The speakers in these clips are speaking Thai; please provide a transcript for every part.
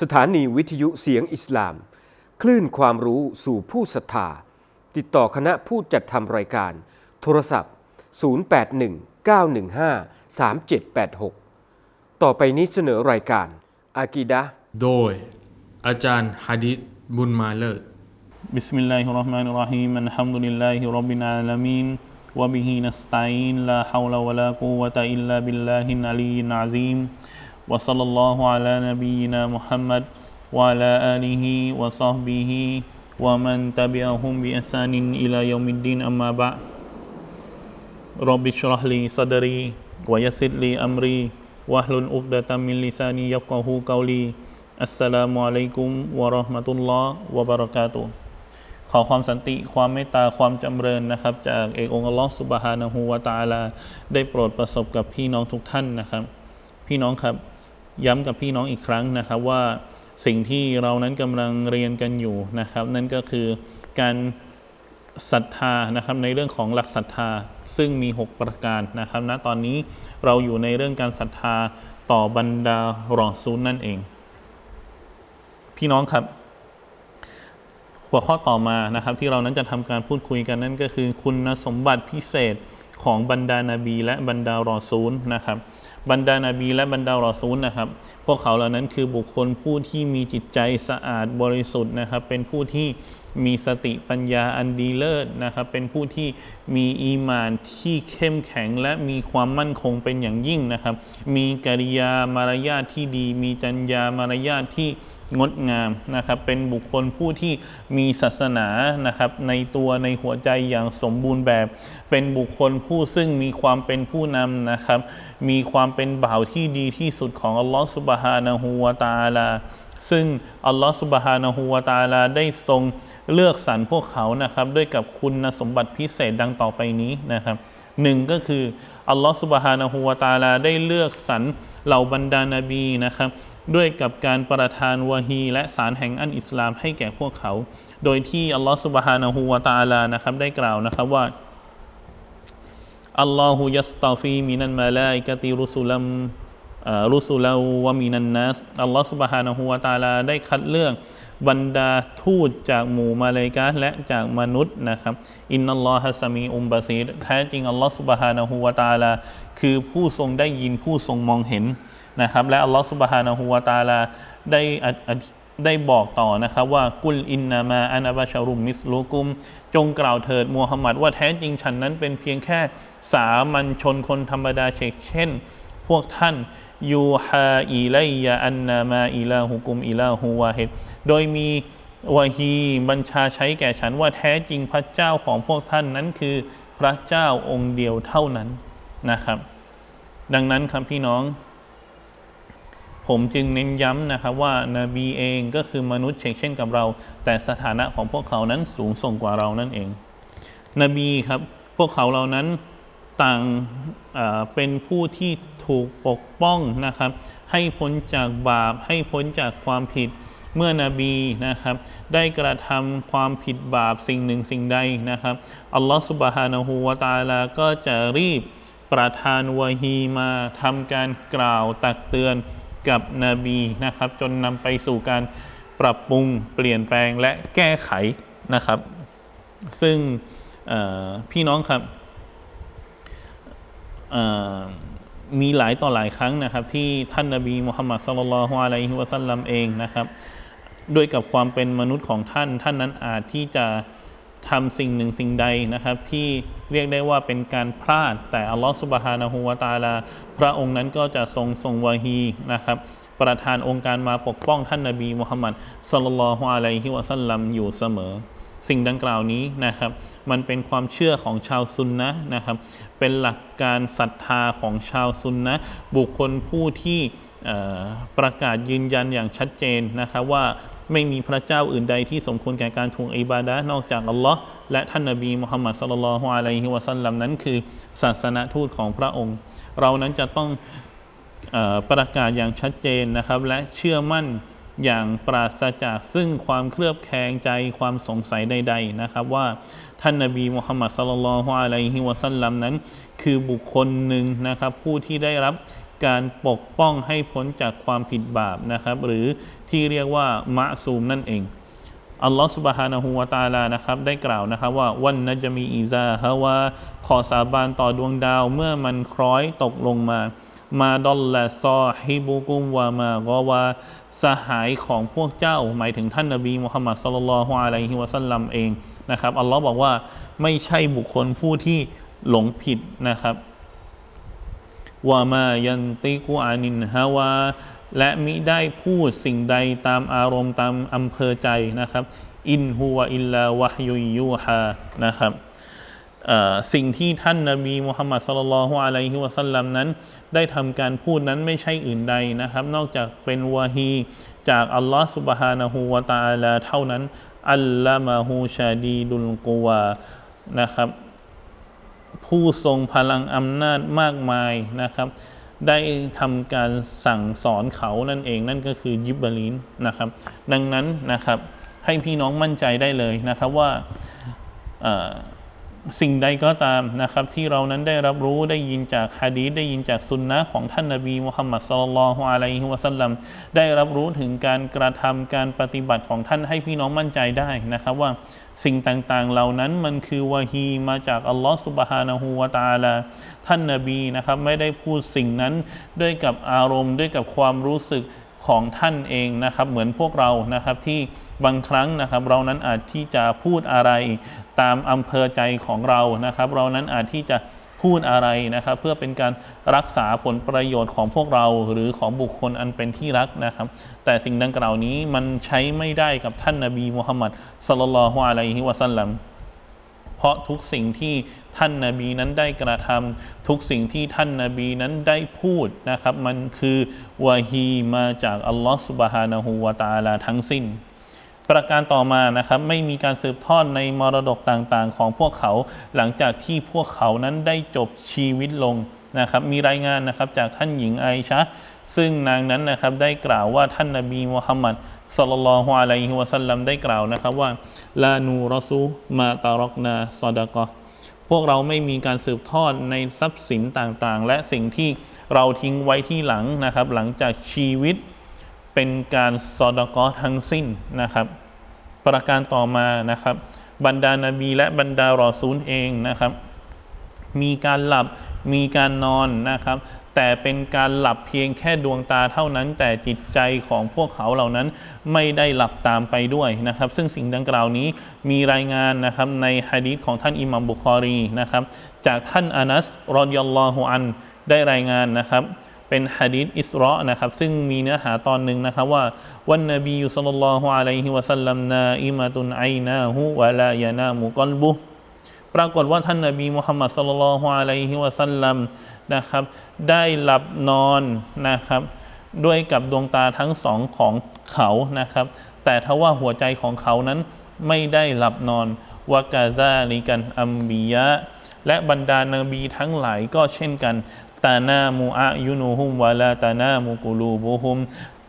สถานีวิทยุเสียงอิสลาม คลื่นความรู้สู่ผู้ศรัทธา ติดต่อคณะผู้จัดทำรายการ โทรศัพท์ 0819153786 ต่อไปนี้เสนอรายการ อากีดะโดย อาจารย์ฮะดิษบุญมาเลิศ بسم الله الرحمن الرحيم الحمد لله رب العالمين وبه نستعين لا حول ولا قوة إلا بالله العلي العظيم وصلى الله على نبينا محمد وعلى آله وصحبه ومن تبعهم بإحسان إلى يوم الدين أما بعد رب اشرح لي صدري ويسر لي أمري واحلل عقدة من لساني يفقه قولي السلام عليكم ورحمة الله وبركاته ขอความสันติความเมตตาความจำเริญนะครับ จากเอกองค์อัลลอฮฺสุบฮานะฮูวาตาอาลา ได้โปรดประสบกับพี่น้องทุกท่านนะครับ พี่น้องครับ ย้ำกับพี่น้องอีกครั้งนะครับว่าสิ่งที่เรานั้นกำลังเรียนกันอยู่นะครับ นั่นก็คือการศรัทธานะครับในเรื่องของหลักศรัทธาซึ่งมี 6 ประการนะครับณตอนนี้เราอยู่ในเรื่องการศรัทธาต่อบรรดารอซูลนั่นเอง พี่น้องครับ หัวข้อต่อมานะครับ ที่เรานั้นจะทำการพูดคุยกันนั่นก็คือ คุณสมบัติพิเศษของบรรดานาบี และบรรดารอซูลนะครับ บรรดานาบีและบรรดารอซูลนะครับ พวกเขาเหล่านั้นคือบุคคลผู้ที่มีจิตใจสะอาดบริสุทธิ์นะครับ เป็นผู้ที่มีสติปัญญาอันดีเลิศนะครับ เป็นผู้ที่มีอีมานที่เข้มแข็งและมีความมั่นคงเป็นอย่างยิ่งนะครับ มีกิริยามารยาทที่ดี มีจัญญามารยาทที่ งดงามนะครับเป็นบุคคลผู้ที่มีศาสนานะครับในตัวในหัวใจอย่างสมบูรณ์แบบ เป็นบุคคลผู้ซึ่งมีความเป็นผู้นำนะครับ มีความเป็นบ่าวที่ดีที่สุดของอัลลอฮฺสุบฮานะฮูวาตาลาซึ่งอัลลอฮฺสุบฮานะฮูวาตาลาได้ทรงเลือกสรรพวกเขานะครับด้วยกับคุณสมบัติพิเศษดังต่อไปนี้นะครับหนึ่งก็คืออัลลอฮฺสุบฮานะฮูวาตาลาได้เลือกสรรเหล่าบรรดานาบีนะครับ ด้วยกับการประทานวะฮีและสารแห่งอันอิสลามให้แก่พวกเขา โดยที่อัลลอฮฺสุบฮานะฮูวาตาลานะครับได้กล่าวนะครับว่าอัลลอฮฺยัสตาฟีมินันมาลาอิกะติรุสุลัม รุสุลาวะมินันนัสอัลลอฮฺสุบฮานะฮูวาตาลาได้คัดเลือกบรรดาทูตจากหมู่มาเลกาและจากมนุษย์นะครับ อินนัลลอฮะสมีอุมบาซีแท้จริงอัลลอฮฺสุบฮานะฮูวาตาลาคือผู้ทรงได้ยินผู้ทรงมองเห็นนะครับ และอัลลอฮฺสุบฮานะฮูวาตาลาได้ได้บอกต่อนะครับว่ากุลอินนามาอานาบาชารุมมิสลูกุม จงกล่าวเถิดมูฮัมหมัดว่าแท้จริงฉันนั้นเป็นเพียงแค่สามัญชนคนธรรมดาเช่น พวกท่าน ยูฮาอีไลยาอันนามาอิลาฮุกุมอิลาฮูวาฮิดโดยมีวาฮีบัญชาใช้แก่ฉันว่าแท้จริงพระเจ้าของพวกท่านนั้นคือพระเจ้าองค์เดียวเท่านั้นนะครับ ดังนั้นครับพี่น้อง ผมจึงเน้นย้ำนะครับว่านาบีเองก็คือมนุษย์เช่นเช่นกับเรา แต่สถานะของพวกเขานั้นสูงส่งกว่าเรานั่นเอง นบีครับ พวกเขาเหล่านั้น ต่างเป็นผู้ที่ถูกปกป้องนะครับ ให้พ้นจากบาป ให้พ้นจากความผิดเมื่อนบีนะครับ ได้กระทำความผิดบาปสิ่งหนึ่งสิ่งใดนะครับอัลลอฮฺสุบฮานะฮูวาตาลาก็จะรีบประทานวะฮีมาทำการกล่าวตักเตือนกับนบีนะครับ จนนำไปสู่การปรับปรุงเปลี่ยนแปลงและแก้ไขนะครับ ซึ่งพี่น้องครับ มีหลายต่อหลายครั้งนะครับ ที่ท่านนบีมุฮัมมัดสุลลัลฮวาอะลัยฮิวะสัลลัมเองนะครับด้วยกับความเป็นมนุษย์ของท่าน ท่านนั้นอาจที่จะทำสิ่งหนึ่งสิ่งใดนะครับ ที่เรียกได้ว่าเป็นการพลาด แต่อัลลอฮฺสุบฮานะฮูวาตาลา พระองค์นั้นก็จะทรงทรงวาฮีนะครับประทานองค์การมาปกป้องท่านนบีมุฮัมมัดสุลลัลฮวาอะลัยฮิวะสัลลัมอยู่เสมอ สิ่งดังกล่าวนี้นะครับ มันเป็นความเชื่อของชาวซุนนะนะครับ เป็นหลักการศรัทธาของชาวซุนนะบุคคลผู้ที่ประกาศยืนยันอย่างชัดเจนนะครับว่าไม่มีพระเจ้าอื่นใดที่สมควรแก่การทูลอิบาดะนอกจากอัลลอฮ์และท่านนบีมุฮัมมัดสุลลัลฮวาอะลัยฮิวะสัลลัมนั้นคือศาสนทูตของพระองค์ เรานั้นจะต้องประกาศอย่างชัดเจนนะครับ และเชื่อมั่น อย่างปราศจากซึ่งความเคลือบแคลงใจความสงสัยใด ๆนะครับ ว่าท่านนบีมุฮัมมัดสลลัลฮวาอะลัยฮิวะสัลลัมนั้น คือบุคคลหนึ่งนะครับ ผู้ที่ได้รับการปกป้องให้พ้นจากความผิดบาปนะครับ หรือที่เรียกว่ามะซูมนั่นเองอัลลอฮฺสุบฮานะฮูวะตาลานะครับได้กล่าวนะครับว่าวันนะจะมีอีซาฮะว่าขอสาบานต่อดวงดาวเมื่อมันคล้อยตกลงมา มาดอลละซอฮิบุกุมวามากอวาสหายของพวกเจ้า หมายถึงท่านนบีมุฮัมมัดสุลลัลฮุอะลัยฮิวะสัลลัมเองนะครับอัลลอฮ์บอกว่าไม่ใช่บุคคลผู้ที่หลงผิดนะครับวามายันติกุอานินฮาวาและมิได้พูดสิ่งใดตามอารมณ์ตามอำเภอใจนะครับ อินฮัวอิลลาวะฮยุยยูฮานะครับ สิ่งที่ท่านนบีมุฮัมมัดสลลัลฮุอะลัยฮิวะสัลลัมนั้น ได้ทำการพูดนั้นไม่ใช่อื่นใดนะครับ นอกจากเป็นวาฮีจากอัลลอฮ์สุบฮานะฮูวะตะอาลาเท่านั้นอัลลามาฮูชาดีดุลกุวานะครับ ผู้ทรงพลังอำนาจมากมายนะครับ ได้ทำการสั่งสอนเขานั่นเองนั่นก็คือยิบรลีนนะครับ ดังนั้นนะครับให้พี่น้องมั่นใจได้เลยนะครับว่า สิ่งใดก็ตามนะครับ ที่เรานั้นได้รับรู้ได้ยินจากฮะดีได้ยินจากสุนนะของท่านนบีมุฮัมมัดสุลลัลฮุอะลัยฮิวะสัลลัมได้รับรู้ถึงการกระทำการปฏิบัติของท่านให้พี่น้องมั่นใจได้นะครับว่าสิ่งต่างๆ เหล่านั้นมันคือวะฮีมาจากอัลลอฮ์สุบฮานะฮูวะตะอาลาท่านนบีนะครับไม่ได้พูดสิ่งนั้นด้วยกับอารมณ์ด้วยกับความรู้สึกของท่านเองนะครับ เหมือนพวกเรานะครับที่ บางครั้งนะครับ เรานั้นอาจที่จะพูดอะไรตามอำเภอใจของเรานะครับ เรานั้นอาจที่จะพูดอะไรนะครับ เพื่อเป็นการรักษาผลประโยชน์ของพวกเราหรือของบุคคลอันเป็นที่รักนะครับ แต่สิ่งดังกล่าวนี้มันใช้ไม่ได้กับท่านนบีมุฮัมมัดสลลัลฮุอะลัยฮิวะสัลลัมเพราะทุกสิ่งที่ท่านนาบีนั้นได้กระทำทุกสิ่งที่ท่านนาบีนั้นได้พูดนะครับ มันคือวาฮีมาจากอัลลอฮฺสุบฮานะฮูวาตาลาทั้งสิ้น ประการต่อมานะครับไม่มีการสืบทอดในมรดกต่างๆ ของพวกเขาหลังจากที่พวกเขานั้นได้จบชีวิตลงนะครับมีรายงานนะครับจากท่านหญิงไอชะซึ่งนางนั้นนะครับได้กล่าวว่าท่านนบีมุฮัมมัดสลลัลฮุอะลัยฮิวะสัลลัมได้กล่าวนะครับว่าลานูรอซูมาตารกนาซอดากะพวกเราไม่มีการสืบทอดในทรัพย์สินต่างๆ และสิ่งที่เราทิ้งไว้ที่หลังนะครับหลังจากชีวิต เป็นการซอดกะทั้งสิ้นนะครับ ประการต่อมานะครับ บรรดานาบีและบรรดารอซูลเองนะครับ มีการหลับมีการนอนนะครับ แต่เป็นการหลับเพียงแค่ดวงตาเท่านั้น แต่จิตใจของพวกเขาเหล่านั้นไม่ได้หลับตามไปด้วยนะครับ ซึ่งสิ่งดังกล่าวนี้มีรายงานนะครับในฮะดีษของท่านอิหมัมบุคอรีนะครับ จากท่านอานัสรอดิยัลลอฮุอันได้รายงานนะครับ เป็นฮะดีษอิสระนะครับ ซึ่งมีเนื้อหาตอนหนึ่งนะครับว่าวันนบียุสลลัลลอฮุอะลัยฮิวะสัลลัมนาอิมาตุนไอนาหูวะลายานามุกอลบุปรากฏว่าท่านนบีมุฮัมมัดสุลลัลฮุอะลัยฮิวะสัลลัมนะครับ ได้หลับนอนนะครับ ด้วยกับดวงตาทั้งสองของเขานะครับ แต่ทว่าหัวใจของเขานั้นไม่ได้หลับนอนวากาซาลิกันอัมบียะและบรรดานบีทั้งหลายก็เช่นกัน ตานามูอายุนูฮุมวาลาตานามูกูลูบูฮุม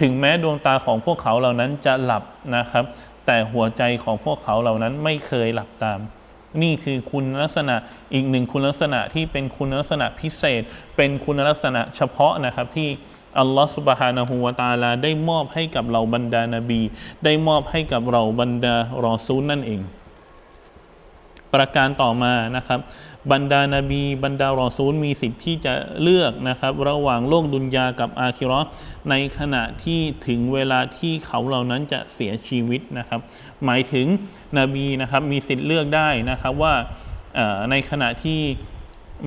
ถึงแม้ดวงตาของพวกเขาเหล่านั้นจะหลับนะครับ แต่หัวใจของพวกเขาเหล่านั้นไม่เคยหลับตาม นี่คือคุณลักษณะอีกหนึ่งคุณลักษณะที่เป็นคุณลักษณะพิเศษ เป็นคุณลักษณะเฉพาะนะครับที่อัลลอฮฺสุบฮานะฮูวาตาลาได้มอบให้กับเราบรรดานาบี ได้มอบให้กับเราบรรดารอซูลนั่นเอง ประการต่อมานะครับ บรรดานาบี บรรดารอซูลมีสิทธิ์ที่จะเลือกนะครับ ระหว่างโลกดุนยากับอาคิรอในขณะที่ถึงเวลาที่เขาเหล่านั้นจะเสียชีวิตนะครับ หมายถึงนบีนะครับมีสิทธิ์เลือกได้นะครับว่าในขณะที่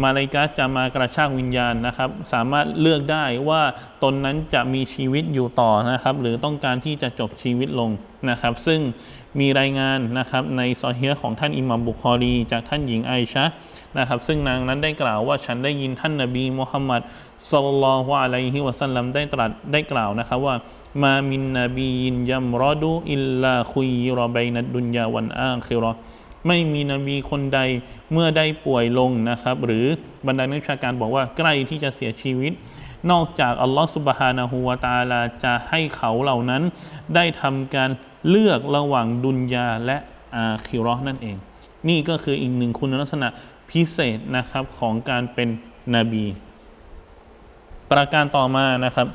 มาลาอิกะฮ์จะมากระชากวิญญาณนะครับ สามารถเลือกได้ว่าตนนั้นจะมีชีวิตอยู่ต่อนะครับ หรือต้องการที่จะจบชีวิตลงนะครับ ซึ่งมีรายงานนะครับในซอเฮีฮ์ของท่านอิหมัมบุคอรี จากท่านหญิงไอชะนะครับ ซึ่งนางนั้นได้กล่าวว่าฉันได้ยินท่านนบีมุฮัมมัดสัลลัลลอฮุอะลัยฮิวะสัลลัมได้ตรัสได้กล่าวนะครับว่ามามินนบียินยัมรอดูอิลลาคุยรอบัยนัดดุนยาวันอาคิราะห์ ไม่มีนบีคนใดเมื่อได้ป่วยลงนะครับ หรือบรรดานักวิชาการบอกว่าใกล้ที่จะเสียชีวิต นอกจากอัลลอฮฺสุบฮานะฮูวาตาลาจะให้เขาเหล่านั้น ได้ทำการเลือกระหว่างดุนยาและอาคิราะนั่นเอง นี่ก็คืออีกหนึ่งคุณลักษณะพิเศษนะครับของการเป็นนบี ประการต่อมานะครับ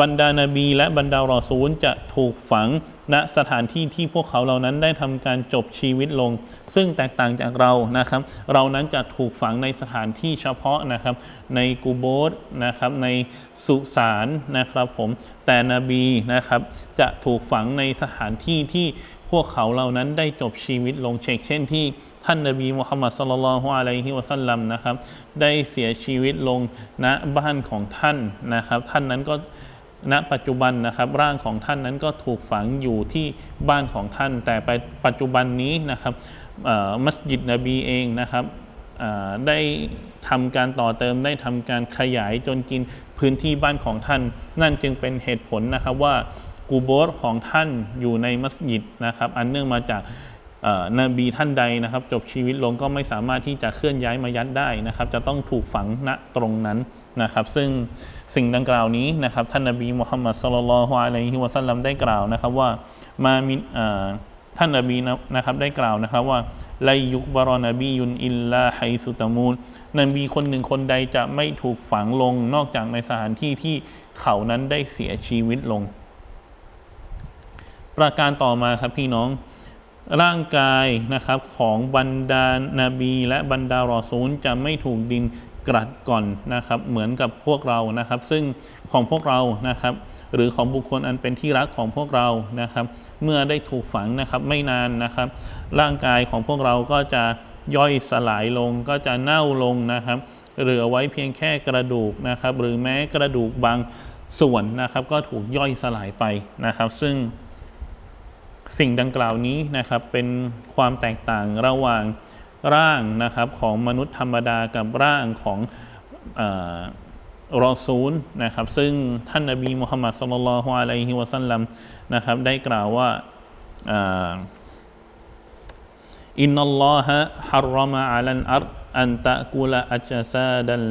บรรดานาบีและบรรดารอซูลจะถูกฝังณสถานที่ที่พวกเขาเหล่านั้นได้ทำการจบชีวิตลง ซึ่งแตกต่างจากเรานะครับ เรานั้นจะถูกฝังในสถานที่เฉพาะนะครับ ในกูโบสนะครับในสุสานนะครับผมแต่นบีนะครับ จะถูกฝังในสถานที่ที่พวกเขาเหล่านั้นได้จบชีวิตลงเช่นเช่นที่ท่านนบีมุฮัมมัดสลลัลฮุอะลัยฮิวะสัลลัมนะครับ ได้เสียชีวิตลงณบ้านของท่านนะครับ ท่านนั้นก็ ณปัจจุบันนะครับร่างของท่านนั้นก็ถูกฝังอยู่ที่บ้านของท่าน แต่ไปปัจจุบันนี้นะครับมัสยิดนบีเองนะครับได้ทำการต่อเติมได้ทำการขยายจนกินพื้นที่บ้านของท่าน นั่นจึงเป็นเหตุผลนะครับว่ากูโบสของท่านอยู่ในมัสยิดนะครับ อันเนื่องมาจากนบีท่านใดนะครับ จบชีวิตลงก็ไม่สามารถที่จะเคลื่อนย้ายมายัดได้นะครับ จะต้องถูกฝังณตรงนั้นนะครับ ซึ่ง สิ่งดังกล่าวนี้นะครับท่านนบีมุฮัมมัดสุลลัลฮุอะลัยฮิวะสัลลัมได้กล่าวนะครับว่ามามินอ่อท่านนบีนะนะครับได้กล่าวนะครับว่าไลยุกบารอนบียุนอิลลาไฮสุตามูลนบีคนหนึ่งคนใดจะไม่ถูกฝังลงนอกจากในสถานที่ที่เขานั้นได้เสียชีวิตลง ประการต่อมาครับพี่น้องร่างกายนะครับของบรรดานาบีและบรรดารอซูลจะไม่ถูกดิน กรัดก่อนนะครับเหมือนกับพวกเรานะครับ ซึ่งของพวกเรานะครับ หรือของบุคคลอันเป็นที่รักของพวกเรานะครับ เมื่อได้ถูกฝังนะครับไม่นานนะครับ ร่างกายของพวกเราก็จะย่อยสลายลงก็จะเน่าลงนะครับเหลือไว้เพียงแค่กระดูกนะครับ หรือแม้กระดูกบางส่วนนะครับ ก็ถูกย่อยสลายไปนะครับ ซึ่งสิ่งดังกล่าวนี้นะครับเป็นความแตกต่างระหว่าง ร่างนะครับของมนุษย์ธรรมดากับร่างของอรอซูลนะครับซึ่งท่านนบีมุฮัมมัดสุลลัลลอฮุอะลัยฮิวะสัลลัมนะครับได้กล่าวว่าอินนัลลอฮะฮารรมะอัลันอัรอันตะกุละอัจซาดัล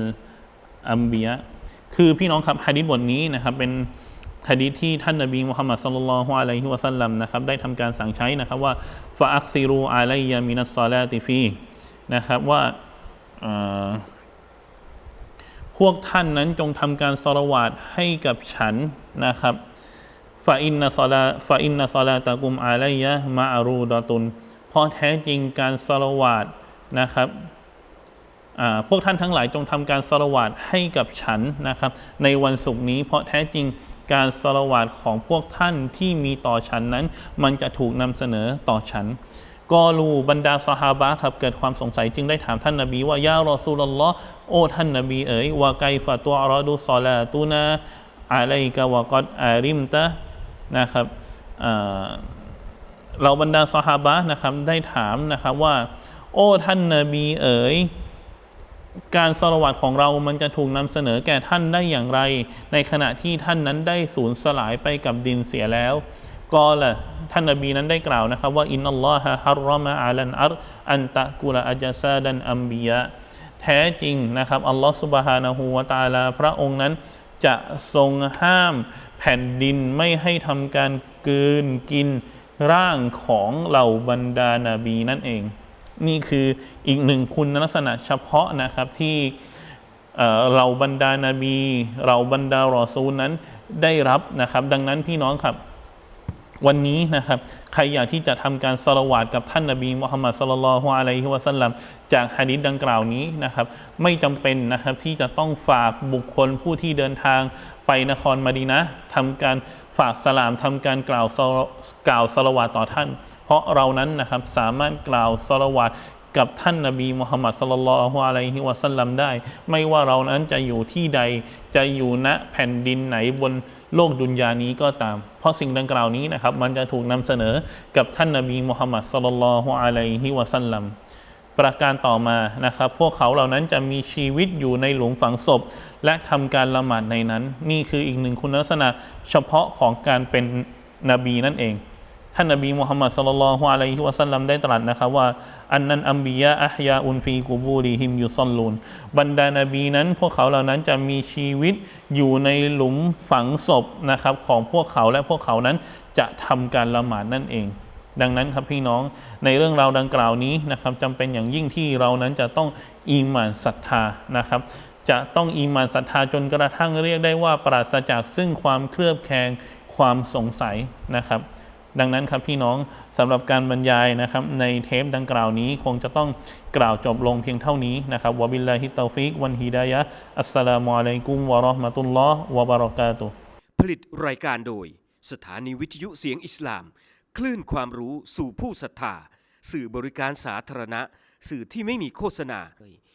อัมบียะคือพี่น้องครับฮะดิษบทนี้นะครับเป็น ฮะดีที่ท่านนบีมุฮัมมัดสุลลัลฮุอะลัยฮิวะสัลลัมนะครับได้ทำการสั่งใช้นะครับว่าฟาอักซิรูอะลัยยามินัสซาลาติฟีนะครับว่าพวกท่านนั้นจงทำการสละวาดให้กับฉันนะครับฟาอินนัสลาฟาอินนัสลาตะกุมอะลัยยะมาอารูดะตุนเพราะแท้จริงการสละวาดนะครับ พวกท่านทั้งหลายจงทำการสละวาดให้กับฉันนะครับ ในวันศุกร์นี้เพราะแท้จริงการสละวาดของพวกท่านที่มีต่อฉันนั้น มันจะถูกนำเสนอต่อฉันกอลูบรรดาสหาบะครับเกิดความสงสัยจึงได้ถามท่านนาบี ว่ายารอซูลลอฮ์โอ้ท่านนาบีเอ๋ยว่าไกฟะตัวรอดูซอลาตูนาอะลัยกะวะกอดอาริมตะนะครับเราบรรดาสหาบะนะครับได้ถามนะครับว่า โอ้ท่านนาบีเอ๋ย การสละวัตของเรามันจะถูกนำเสนอแก่ท่านได้อย่างไร ในขณะที่ท่านนั้นได้สูญสลายไปกับดินเสียแล้วก็ละท่านนบีนั้นได้กล่าวนะครับ ว่าอินนัลลอฮะฮัรรอมะอาลันอัรอันตะกุลอาจาซาดันอัมบียะแท้จริงนะครับอัลลอฮฺสุบฮานะฮูวะตาลา พระองค์นั้นจะทรงห้ามแผ่นดินไม่ให้ทำการกลืนกินร่างของเหล่าบรรดานาบีนั่นเอง นี่คืออีกหนึ่งคุณลักษณะเฉพาะนะครับที่เราบรรดานาบี เราบรรดารอซูลนั้นได้รับนะครับ ดังนั้นพี่น้องครับ วันนี้นะครับใครอยากที่จะทำการสละวาดกับท่านนบีมุฮัมมัดสลลัลฮุอะลัยฮิวะสัลลัมจากฮะดิษดังกล่าวนี้นะครับไม่จำเป็นนะครับที่จะต้องฝากบุคคลผู้ที่เดินทางไปนครมะดีนะห์ทำการฝากสลามทำการกล่าวสละกล่าวสละวาดต่อท่าน เพราะเรานั้นนะครับสามารถกล่าวสละวาดกับท่านนบีมุฮัมมัดสลลัลฮุอะลัยฮิวะสัลลัมได้ ไม่ว่าเรานั้นจะอยู่ที่ใดจะอยู่ณแผ่นดินไหนบน โลกดุนยานี้ก็ตาม เพราะสิ่งดังกล่าวนี้นะครับ มันจะถูกนำเสนอกับท่านนบีมุฮัมมัดสุลลัลฮุอะลัยฮิวะสัลลัมประการต่อมานะครับ พวกเขาเหล่านั้นจะมีชีวิตอยู่ในหลุมฝังศพ และทำการละหมาดในนั้น นี่คืออีกหนึ่งคุณลักษณะเฉพาะของการเป็นนบีนั่นเอง ท่านนบีมุฮัมมัดสลลัลฮุอะลัยฮิวะสัลลัมได้ตรัสนะครับว่า อันนั้นอัมบียะอัฮยาอุนฟีกูบูริฮิมยุซอลลูนบรรดานบีนั้นพวกเขาเหล่านั้นจะมีชีวิตอยู่ในหลุมฝังศพนะครับของพวกเขาและพวกเขานั้นจะทำการละหมาดนั่นเอง ดังนั้นครับพี่น้องในเรื่องราวดังกล่าวนี้นะครับจำเป็นอย่างยิ่งที่เรานั้นจะต้องอีหมานศรัทธานะครับ จะต้องอีหมานศรัทธาจนกระทั่งเรียกได้ว่าปราศจากซึ่งความเคลือบแคลงความสงสัยนะครับ ดังนั้นครับพี่น้องสำหรับการบรรยายนะครับในเทปดังกล่าวนี้คงจะต้องกล่าวจบลงเพียงเท่านี้นะครับวะบิลลาฮิตตฟิกวันฮิดายะอัสสลามุอะลัยกุมวะราะห์มะตุลลอฮ์วะบะเราะกาตุผลิตรายการโดย สถานีวิทยุเสียงอิสลาม คลื่นความรู้สู่ผู้ศรัทธา สื่อบริการสาธารณะ สื่อที่ไม่มีโฆษณา